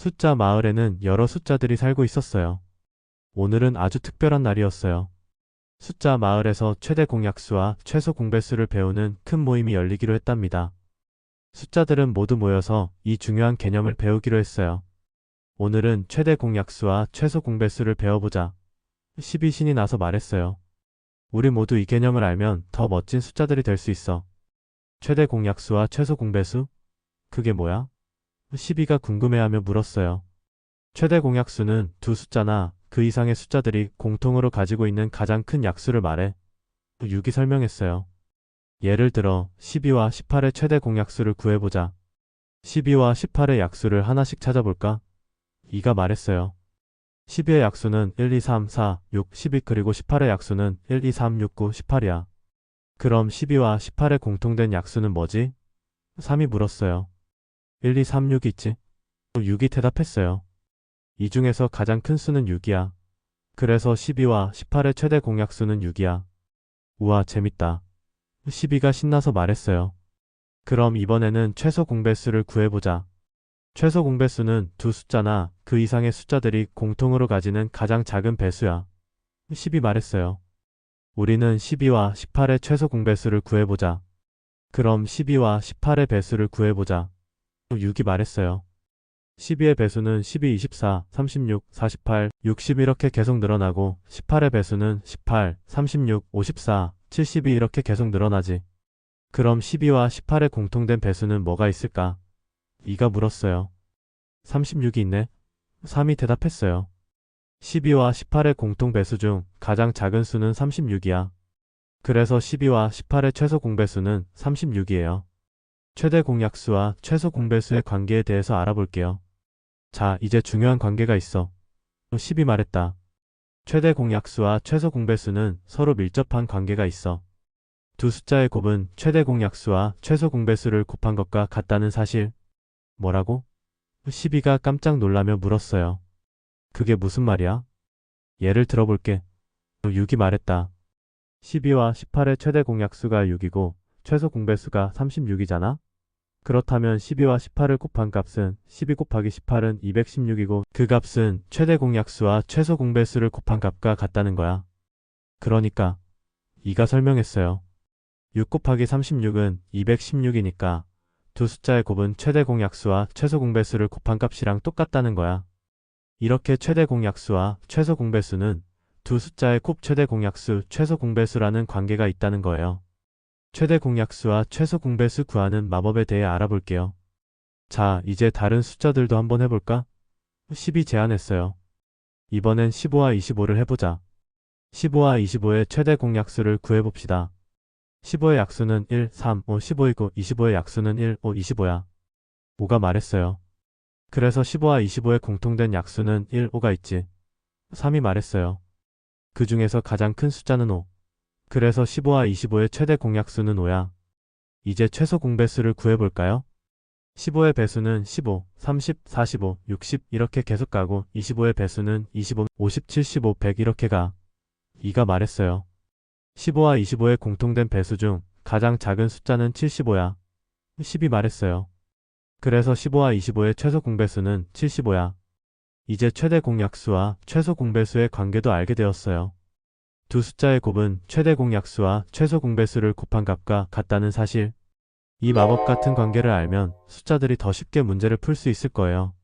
숫자 마을에는 여러 숫자들이 살고 있었어요. 오늘은 아주 특별한 날이었어요. 숫자 마을에서 최대 공약수와 최소 공배수를 배우는 큰 모임이 열리기로 했답니다. 숫자들은 모두 모여서 이 중요한 개념을 배우기로 했어요. 오늘은 최대 공약수와 최소 공배수를 배워보자. 12신이 나서 말했어요. 우리 모두 이 개념을 알면 더 멋진 숫자들이 될 수 있어. 최대 공약수와 최소 공배수? 그게 뭐야? 12가 궁금해하며 물었어요. 최대 공약수는 두 숫자나 그 이상의 숫자들이 공통으로 가지고 있는 가장 큰 약수를 말해 6이 설명했어요. 예를 들어 12와 18의 최대 공약수를 구해보자. 12와 18의 약수를 하나씩 찾아볼까? 2가 말했어요. 12의 약수는 1, 2, 3, 4, 6, 12 그리고 18의 약수는 1, 2, 3, 6, 9, 18이야. 그럼 12와 18의 공통된 약수는 뭐지? 3이 물었어요. 1, 2, 3, 6 있지? 6이 대답했어요. 이 중에서 가장 큰 수는 6이야. 그래서 12와 18의 최대 공약수는 6이야. 우와, 재밌다. 12가 신나서 말했어요. 그럼 이번에는 최소 공배수를 구해보자. 최소 공배수는 두 숫자나 그 이상의 숫자들이 공통으로 가지는 가장 작은 배수야. 10이 말했어요. 우리는 12와 18의 최소 공배수를 구해보자. 그럼 12와 18의 배수를 구해보자. 6이 말했어요. 12의 배수는 12, 24, 36, 48, 60 이렇게 계속 늘어나고 18의 배수는 18, 36, 54, 72 이렇게 계속 늘어나지. 그럼 12와 18의 공통된 배수는 뭐가 있을까? 2가 물었어요. 36이 있네. 3이 대답했어요. 12와 18의 공통 배수 중 가장 작은 수는 36이야. 그래서 12와 18의 최소 공배수는 36이에요. 최대 공약수와 최소 공배수의 관계에 대해서 알아볼게요. 자, 이제 중요한 관계가 있어. 10이 말했다. 최대 공약수와 최소 공배수는 서로 밀접한 관계가 있어. 두 숫자의 곱은 최대 공약수와 최소 공배수를 곱한 것과 같다는 사실. 뭐라고? 12가 깜짝 놀라며 물었어요. 그게 무슨 말이야? 예를 들어볼게. 6이 말했다. 12와 18의 최대 공약수가 6이고 최소 공배수가 36이잖아? 그렇다면 12와 18을 곱한 값은 12 곱하기 18은 216이고 그 값은 최대 공약수와 최소 공배수를 곱한 값과 같다는 거야. 그러니까 2가 설명했어요. 6 곱하기 36은 216이니까 두 숫자의 곱은 최대 공약수와 최소 공배수를 곱한 값이랑 똑같다는 거야. 이렇게 최대 공약수와 최소 공배수는 두 숫자의 곱 최대 공약수, 최소 공배수라는 관계가 있다는 거예요. 최대 공약수와 최소 공배수 구하는 마법에 대해 알아볼게요. 자, 이제 다른 숫자들도 한번 해볼까? 10이 제안했어요. 이번엔 15와 25를 해보자. 15와 25의 최대 공약수를 구해봅시다. 15의 약수는 1, 3, 5, 15이고 25의 약수는 1, 5, 25야. 5가 말했어요. 그래서 15와 25의 공통된 약수는 1, 5가 있지. 3이 말했어요. 그 중에서 가장 큰 숫자는 5. 그래서 15와 25의 최대 공약수는 5야. 이제 최소 공배수를 구해볼까요? 15의 배수는 15, 30, 45, 60 이렇게 계속 가고 25의 배수는 25, 50, 75, 100 이렇게 가. 2가 말했어요. 15와 25의 공통된 배수 중 가장 작은 숫자는 75야. 10이 말했어요. 그래서 15와 25의 최소 공배수는 75야. 이제 최대 공약수와 최소 공배수의 관계도 알게 되었어요. 두 숫자의 곱은 최대 공약수와 최소 공배수를 곱한 값과 같다는 사실. 이 마법 같은 관계를 알면 숫자들이 더 쉽게 문제를 풀 수 있을 거예요.